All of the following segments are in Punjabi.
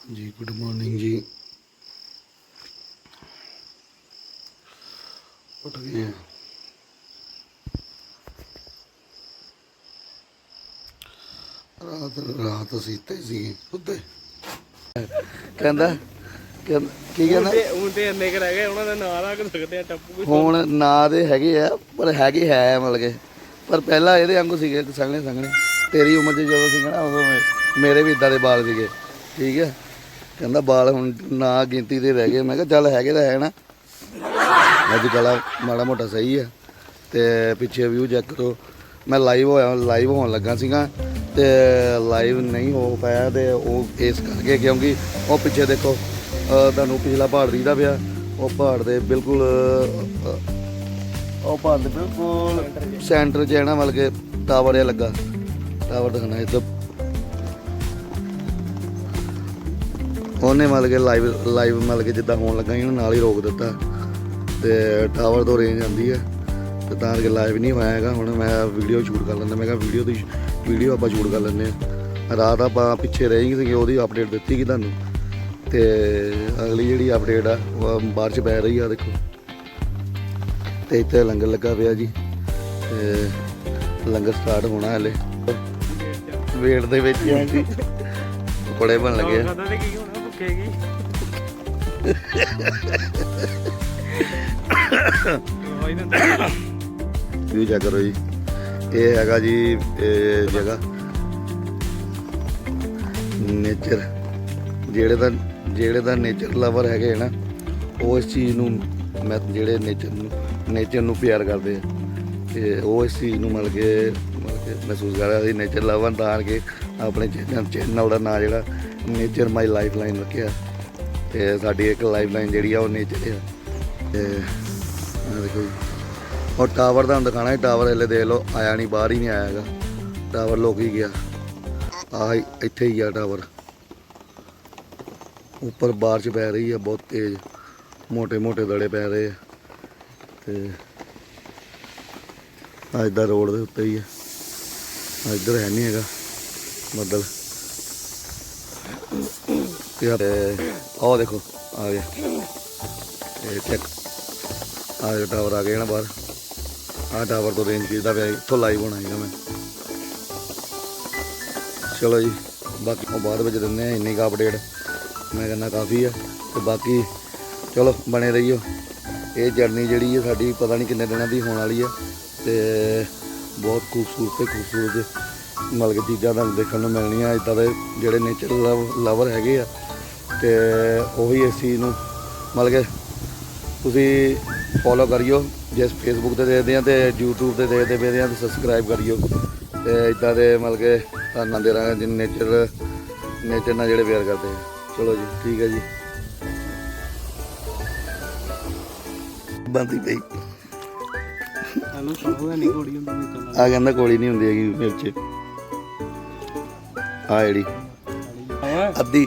ਜੀ ਗੁੱਡ ਮਾਰਨਿੰਗ ਜੀ। ਉੱਠ ਗਏ ਹਾਂ। ਰਾਤ ਰਾਤ ਅਸੀਂ ਤੇ ਸੀ ਉੱਤੇ ਕਹਿੰਦਾ ਕਹਿੰਦਾ- ਕੀ ਕਹਿੰਦਾ? ਤੇ ਇੰਨੇ ਕੁ ਰਹਿ ਗਏ ਉਹਨਾਂ ਦਾ ਨਾਂ ਰੱਖ ਸਕਦੇ ਆ ਟੱਪੂ ਹੁਣ ਨਾਂ ਦੇ ਹੈਗੇ ਆ ਪਰ ਹੈਗੇ ਹੈ ਮਤਲਬ ਕਿ। ਪਰ ਪਹਿਲਾਂ ਇਹਦੇ ਵਾਂਗੂ ਸੀਗੇ ਸੰਘਣੇ ਸੰਘਣੇ ਤੇਰੀ ਉਮਰ 'ਚ ਜਦੋਂ ਸੀਗਾ ਨਾ ਉਦੋਂ ਮੇ- ਮੇਰੇ ਵੀ ਇਦਾਂ ਦੇ ਵਾਲ ਸੀਗੇ। ਠੀਕ ਹੈ? ਕਹਿੰਦਾ ਵਾਲ ਹੁਣ ਨਾ ਗਿਣਤੀ ਦੇ ਰਹਿ ਗਏ। ਮੈਂ ਕਿਹਾ ਚੱਲ ਹੈਗੇ ਤਾਂ ਹੈ ਨਾ। ਅੱਜ ਗਲਾ ਮਾੜਾ ਮੋਟਾ ਸਹੀ ਆ। ਤੇ ਪਿੱਛੇ ਵਿਊ ਚੈੱਕ ਕਰੋ। ਮੈਂ ਲਾਈਵ ਹੋਇਆ ਲਾਈਵ ਹੋਣ ਲੱਗਾ ਸੀਗਾ। ਤੇ ਲਾਈਵ ਨਹੀਂ ਹੋ ਪਾਇਆ ਤੇ ਉਹ ਇਸ ਕਰਕੇ ਕਿਉਂਕਿ ਉਹ ਪਿੱਛੇ ਦੇਖੋ ਤੁਹਾਨੂੰ ਪਿਛਲਾ ਪਹਾੜ ਦਿਖਦਾ ਪਿਆ। ਉਹ ਪਹਾੜ ਦੇ ਬਿਲਕੁਲ ਉਹ ਪਹਾੜ ਦੇ ਬਿਲਕੁਲ ਸੈਂਟਰ 'ਚ ਹੈ। ਨਾ ਮਤਲਬ ਕਿ ਟਾਵਰ ਜਿਹਾ ਲੱਗਾ। ਟਾਵਰ ਦਿਖਣਾ ਇੱਧਰ। ਉਹਨੇ ਮਤਲਬ ਕਿ ਲਾਈਵ ਲਾਈਵ ਮਤਲਬ ਕਿ ਜਿੱਦਾਂ ਹੋਣ ਲੱਗਾ ਸੀ, ਉਹਨੇ ਨਾਲ ਹੀ ਰੋਕ ਦਿੱਤਾ। ਤੇ ਟਾਵਰ ਤੋਂ ਰੇਂਜ ਆਉਂਦੀ ਹੈ ਤੇ ਤਾਂ ਕਰਕੇ ਲਾਈਵ ਨਹੀਂ ਹੋਇਆ ਹੈਗਾ। ਹੁਣ ਮੈਂ ਵੀਡੀਓ ਸ਼ੂਟ ਕਰ ਲੈਂਦਾ। ਮੈਂ ਕਿਹਾ ਵੀਡੀਓ ਦੀ ਵੀਡੀਓ ਆਪਾਂ ਸ਼ੂਟ ਕਰ ਲੈਂਦੇ ਆ ਰਾਤ ਆਪਾਂ ਪਿੱਛੇ ਰਹਿ ਗਏ ਉਹਦੀ ਅਪਡੇਟ ਦਿੱਤੀ ਕਿ ਤੁਹਾਨੂੰ। ਤੇ ਅਗਲੀ ਜਿਹੜੀ ਅਪਡੇਟ ਆ, ਉਹ ਬਾਰਿਸ਼ ਪੈ ਰਹੀ ਆ, ਦੇਖੋ। ਤੇ ਇੱਥੇ ਲੰਗਰ ਲੱਗਾ ਪਿਆ ਜੀ। ਤੇ ਲੰਗਰ ਸਟਾਰਟ ਹੋਣਾ ਹਲੇ। ਵੇਟ ਦੇ ਵਿੱਚ ਹੀ ਜੀ। ਬੜੇ ਬਣ ਲੱਗੇ ਆ। ਖਾਦਾ ਹੋਈ ਨਾ ਵਿਊ ਚੈੱਕ ਕਰੋ ਜੀ। ਇਹ ਹੈਗਾ ਜੀ, ਇਹ ਜਗ੍ਹਾ। ਨੇਚਰ ਜਿਹੜੇ ਦਾ ਜਿਹੜੇ ਦਾ ਨੇਚਰ ਲਵਰ ਹੈਗੇ ਨਾ, ਉਹ ਇਸ ਚੀਜ਼ ਨੂੰ ਮੈਂ ਜਿਹੜੇ ਨੇਚਰ ਨੂੰ ਨੇਚਰ ਨੂੰ ਪਿਆਰ ਕਰਦੇ ਆ। ਤੇ ਉਹ ਇਸ ਚੀਜ਼ ਨੂੰ ਮਤਲਬ ਕੇ ਮਤਲਬ ਕਿ ਮਹਿਸੂਸ ਕਰ ਰਿਹਾ ਸੀ ਨੇਚਰ ਲਵਰ ਤਾਂ ਕਿ ਆਪਣੇ ਚੈਨਲ ਦਾ ਨਾਂ ਜਿਹੜਾ ਨੇਚਰ ਮਾਈ ਲਾਈਫ ਲਾਈਨ ਰੱਖਿਆ। ਤੇ ਸਾਡੀ ਇੱਕ ਲਾਈਫ ਲਾਈਨ ਜਿਹੜੀ ਆ, ਉਹ ਨੇਚਰ ਆ। ਤੇ ਦੇਖੋ ਔਰ ਟਾਵਰ ਦਾ ਦਿਖਾਣਾ ਹੈ ਟਾਵਰ ਹਲੇ ਦੇਖ ਲਓ, ਆਇਆ ਨਹੀਂ, ਬਾਹਰ ਹੀ ਨਹੀਂ ਆਇਆਗਾ ਟਾਵਰ ਲੋਕ ਹੀ ਗਿਆ। ਆਹ ਇੱਥੇ ਹੀ ਆ ਟਾਵਰ ਉੱਪਰ ਬਾਰਿਸ਼ ਪੈ ਰਹੀ ਹੈ ਬਹੁਤ ਤੇਜ਼। ਮੋਟੇ ਮੋਟੇ ਦੜੇ ਪੈ ਰਹੇ ਆ। ਤੇ ਅੱਜ ਦਾ ਰੋਡ ਦੇ ਉੱਤੇ ਹੀ ਹੈ ਅੱਜ ਦਰ ਹੈ ਨਹੀਂ ਹੈਗਾ। ਬੱਦਲ ਤੇ ਆਹ ਦੇਖੋ, ਆ ਗਿਆ ਇਹ ਚੈੱਕ ਆ ਗਿਆ ਟਾਵਰ ਆ ਗਿਆ ਨਾ ਬਾਹਰ। ਆ ਟਾਵਰ ਤੋਂ ਰੇਂਜ ਕਿਦਾ ਪਿਆ ਇੱਥੋਂ ਲਾਈਵ ਹੋਣਾ ਹੈਗਾ ਮੈਂ। ਚਲੋ ਜੀ, ਬਾਕੀ ਉਹ ਬਾਅਦ ਵਿੱਚ ਦਿੰਦੇ ਆ ਇੰਨੀ ਕੁ ਅਪਡੇਟ ਮੈਂ ਕਹਿੰਦਾ ਕਾਫੀ ਆ। ਤੇ ਬਾਕੀ ਚਲੋ, ਬਣੇ ਰਹੀਓ। ਇਹ ਜਰਨੀ ਜਿਹੜੀ ਹੈ ਸਾਡੀ ਪਤਾ ਨਹੀਂ ਕਿੰਨੇ ਦਿਨਾਂ ਦੀ ਹੋਣ ਵਾਲੀ ਆ। ਤੇ ਬਹੁਤ ਖੂਬਸੂਰਤ ਤੇ ਖੂਬਸੂਰਤ ਮਤਲਬ ਕਿ ਚੀਜ਼ਾਂ ਤੁਹਾਨੂੰ ਦੇਖਣ ਨੂੰ ਮਿਲਣੀਆਂ ਇਦਾਂ ਦੇ ਜਿਹੜੇ ਨੇਚਰ ਲਵਰ ਹੈਗੇ ਆ ਤੇ ਉਹੀ ਇਸ ਚੀਜ਼ ਨੂੰ ਮਤਲਬ ਕਿ ਤੁਸੀਂ ਫੋਲੋ ਕਰਿਓ ਜੇ ਫੇਸਬੁੱਕ ਤੇ ਦੇਖਦੇ ਆ ਤੇ YouTube ਤੇ ਦੇਖਦੇ ਪਏ ਆ ਤੇ ਸਬਸਕ੍ਰਾਈਬ ਕਰਿਓ ਤੇ ਇਦਾਂ ਦੇ ਮਤਲਬ ਕਿ ਤੁਹਾਨੂੰ ਆਉਂਦੇ ਰਹਾਂਗੇ ਜਿਨ ਨੇਚਰ ਨੇਚਰ ਨਾਲ ਜਿਹੜੇ ਪਿਆਰ ਕਰਦੇ ਆ। ਚਲੋ ਜੀ ਠੀਕ ਹੈ ਜੀ। ਬੰਦੀ ਪਈ। ਸਾਨੂੰ ਸਾਹੂ ਨਹੀਂ ਕੋੜੀ ਹੁੰਦੀ ਮੇਰੇ ਕੋਲ ਆ ਕਹਿੰਦਾ ਕੋਲੀ ਨਹੀਂ ਹੁੰਦੀ ਹੈਗੀ ਮਿਰਚ। ਆ ਜਿਹੜੀ ਅੱਧੀ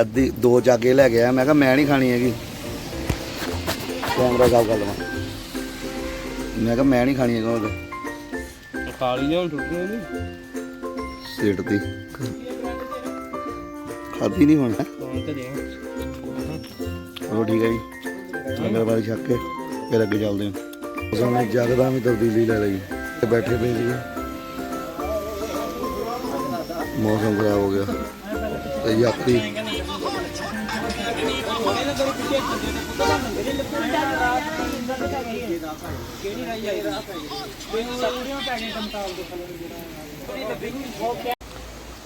ਅੱਧੀ ਦੋ ਜਾਗੇ ਲੈ ਗਿਆ ਮੈਂ ਕਿਹਾ ਮੈਂ ਨਹੀਂ ਖਾਣੀ ਹੈਗੀ। ਕੈਮਰਾ ਸਾਫ਼ ਕਰ ਲਵਾਂ। ਮੈਂ ਕਿਹਾ ਮੈਂ ਨਹੀਂ ਖਾਣੀ ਹੈਗੀ ਉਹ ਖਾਲੀ ਜਾਂ ਟੁੱਟਣੀ ਨਹੀਂ? ਸੀਟ ਦੀ ਖਾਦੀ ਨਹੀਂ ਹੋਣਾ ਚਲੋ ਠੀਕ ਹੈ ਜੀ। ਲੰਗਰ ਛੱਕ ਕੇ ਫਿਰ ਅੱਗੇ ਚੱਲਦੇ ਹਾਂ। ਉਸਨੇ ਜਗਦਾ ਵੀ ਤਬਦੀਲੀ ਲੈ ਲਈ। ਤੇ ਬੈਠੇ ਪਏ ਸੀਗੇ। ਮੌਸਮ ਖਰਾਬ ਹੋ ਗਿਆ। ਤੇ ਯਾਤਰੀ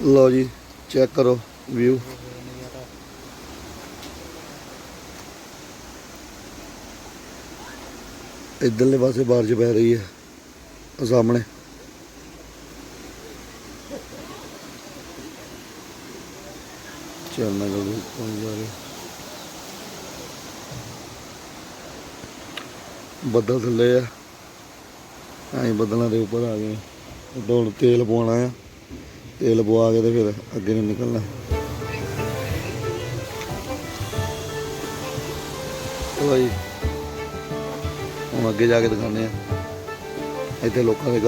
ਲਓ ਜੀ ਚੈੱਕ ਕਰੋ ਵਿਊ ਇਧਰਲੇ ਪਾਸੇ ਬਾਰਿਸ਼ ਪੈ ਰਹੀ ਹੈ ਸਾਹਮਣੇ। ਚੱਲਣਾ ਕਰੂ ਕੌਣ ਜਾ ਰਿਹਾ ਬੱਦਲ ਥੱਲੇ ਆ। ਐਂ ਬੱਦਲਾਂ ਦੇ ਉੱਪਰ ਆ ਗਏ। ਉਦੋਂ ਹੁਣ ਤੇਲ ਪਵਾਉਣਾ ਆ। ਤੇਲ ਪਵਾ ਕੇ ਤੇ ਫਿਰ ਅੱਗੇ ਨੂੰ ਨਿਕਲਣਾ। ਚਲੋ ਹੁਣ ਅੱਗੇ ਜਾ ਕੇ ਦਿਖਾਉਂਦੇ ਆ। ਇੱਥੇ ਲੋਕਾਂ ਦੇ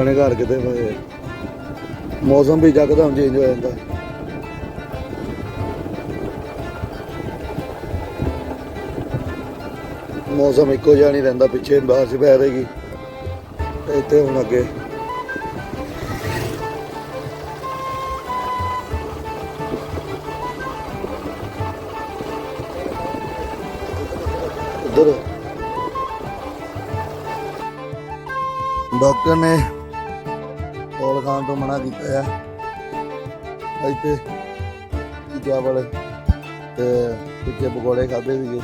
ਲੋਕਾਂ ਨੇ ਘਰ ਕਿਤੇ ਪਏ ਮੌਸਮ ਵੀ ਜੱਕਦਮ ਚੇਂਜ ਹੋ ਜਾਂਦਾ। ਮੌਸਮ ਇੱਕੋ ਜਿਹਾ ਨਹੀਂ ਰਹਿੰਦਾ, ਪਿੱਛੇ ਬਾਰਿਸ਼ ਪੈ ਰਹੀ ਇੱਥੇ ਹੁਣ ਅੱਗੇ। ਉਧਰ। ਡਾਕਟਰ ਨੇ ਕੋਲ ਖਾਣ ਤੋਂ ਮਨਾ ਕੀਤਾ ਹੈ ਇੱਥੇ ਚਾਵਲ ਵਾਲੇ ਤੇ ਪਿੱਛੇ ਪਕੌੜੇ ਖਾਦੇ ਸੀਗੇ।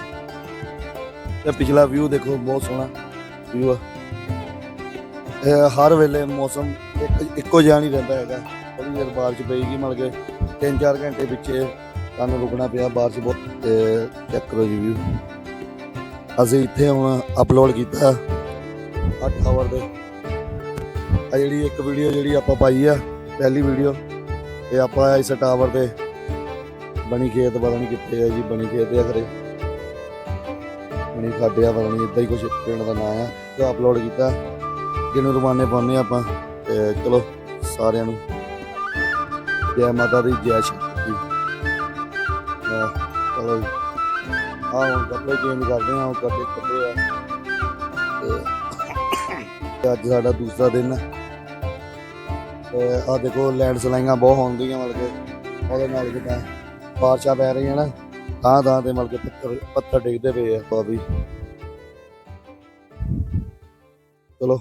ਤੇ ਪਿਛਲਾ ਵਿਊ ਦੇਖੋ, ਬਹੁਤ ਸੋਹਣਾ ਵਿਊ ਆ। ਇਹ ਹਰ ਵੇਲੇ ਮੌਸਮ ਇੱਕ, ਇੱਕੋ ਜਿਹਾ ਨਹੀਂ ਰਹਿੰਦਾ ਹੈਗਾ। ਥੋੜੀ ਦੇਰ ਬਾਰਿਸ਼ ਪਏਗੀ ਮਤਲਬ ਕਿ 3-4 ਘੰਟੇ ਪਿੱਛੇ ਸਾਨੂੰ ਰੁਕਣਾ ਪਿਆ ਬਾਰਿਸ਼ ਬਹੁਤ, ਤੇ ਚੈੱਕ ਕਰੋ ਜੀ ਵਿਊ ਅਸੀਂ ਇੱਥੇ ਹੁਣ ਅਪਲੋਡ ਕੀਤਾ 8 ਆਵਰ ਦੇ ਆ ਜਿਹੜੀ ਇੱਕ ਵੀਡੀਓ ਜਿਹੜੀ ਆਪਾਂ ਪਾਈ ਆ ਪਹਿਲੀ ਵੀਡੀਓ ਇਹ ਆਪਾਂ ਇਸ ਟਾਵਰ ਤੇ ਬਣੀ ਖੇਤ ਪਤਾ ਨਹੀਂ ਕਿੱਥੇ ਆ ਜੀ ਬਣੀ ਖੇਤ ਆ ਖਰੇ ਬਣੀ ਖਾਡਿਆ ਪਤਾ ਨਹੀਂ ਇਦਾਂ ਹੀ ਕੁਝ ਪਿੰਡ ਦਾ ਨਾਂ ਆ ਤੇ ਅਪਲੋਡ ਕੀਤਾ। ਜਿਹਨੂੰ ਰਮਾਨੇ ਪਾਉਂਦੇ ਆਪਾਂ ਤੇ ਚਲੋ ਸਾਰਿਆਂ ਨੂੰ। ਜੈ ਮਾਤਾ ਦੀ ਜੈ ਸ਼ਕਤੀ ਆਹ, ਚਲੋ ਆ ਹੁਣ ਕੱਪੜੇ ਚੇਂਜ ਕਰਦੇ ਆ ਹੁਣ ਕੱਪੜੇ ਕੱਪੜੇ ਆ। ਤੇ ਅੱਜ ਸਾਡਾ ਦੂਸਰਾ ਦਿਨ ਆ ਤੇ ਆ ਦੇਖੋ ਲੈਂਡ ਸਲਾਈਆਂ ਬਹੁਤ ਹੁੰਦੀਆਂ ਮਤਲਬ ਕਿ ਉਹਦੇ ਨਾਲ ਕਿਦਾਂ ਬਾਰਿਸ਼ਾਂ ਪੈ ਰਹੀਆਂ ਨਾ, ਤਾਂ ਤਾਂ ਤੇ ਮਤਲਬ ਕਿ ਪੱਥਰ ਪੱਥਰ ਡਿੱਗਦੇ ਪਏ ਆ ਕਾਫੀ। ਚਲੋ।